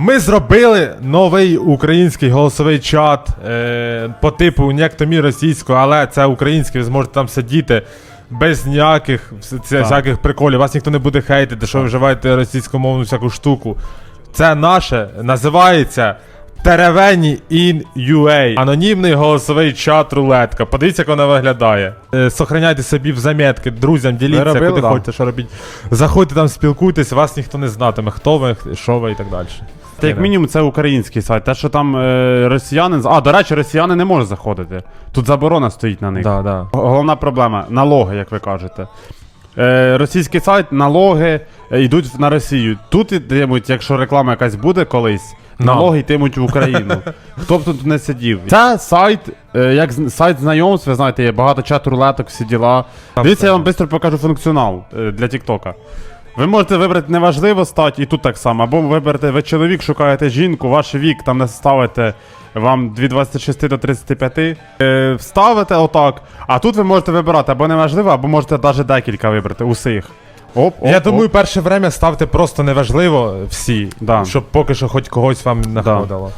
Ми зробили новий український голосовий чат е, по типу Нєктомі російського, але це український, ви зможете там сидіти без ніяких це, всяких приколів. Вас ніхто не буде хейтити, що ви вживаєте російськомовну всяку штуку. Це наше називається Теревені in UA. Анонімний голосовий чат рулетка. Подивіться, як вона виглядає. Е, сохраняйте собі в заметки, друзям, діліться, робили, куди да? хочете, що робіть. Заходьте там, спілкуйтесь, вас ніхто не знатиме, хто ви, що ви і так далі. Та як мінімум це український сайт. Те, що там е, росіяни. А, до речі, росіяни не можуть заходити. Тут заборона стоїть на них. Да, да. Головна проблема налоги, як ви кажете. Е, російський сайт, налоги е, йдуть на Росію. Тут йтимуть, якщо реклама якась буде колись, налоги йтимуть в Україну. Хто б тут не сидів. Це сайт, е, як з- сайт знайомств, ви знаєте, є багато чату рулеток, всі діла. Дивіться, я вам швидко покажу функціонал е, для Тіктока. Ви можете вибрати неважливо стать, і тут так само. Або виберете, ви чоловік, шукаєте жінку, ваш вік, там не ставите вам від 26 до 35. Е, вставите отак. А тут ви можете вибирати або неважливо, або можете навіть декілька вибрати усіх. Оп, оп, Я оп. думаю, перше время ставте просто неважливо всі, Да. щоб поки що хоч когось вам знаходило.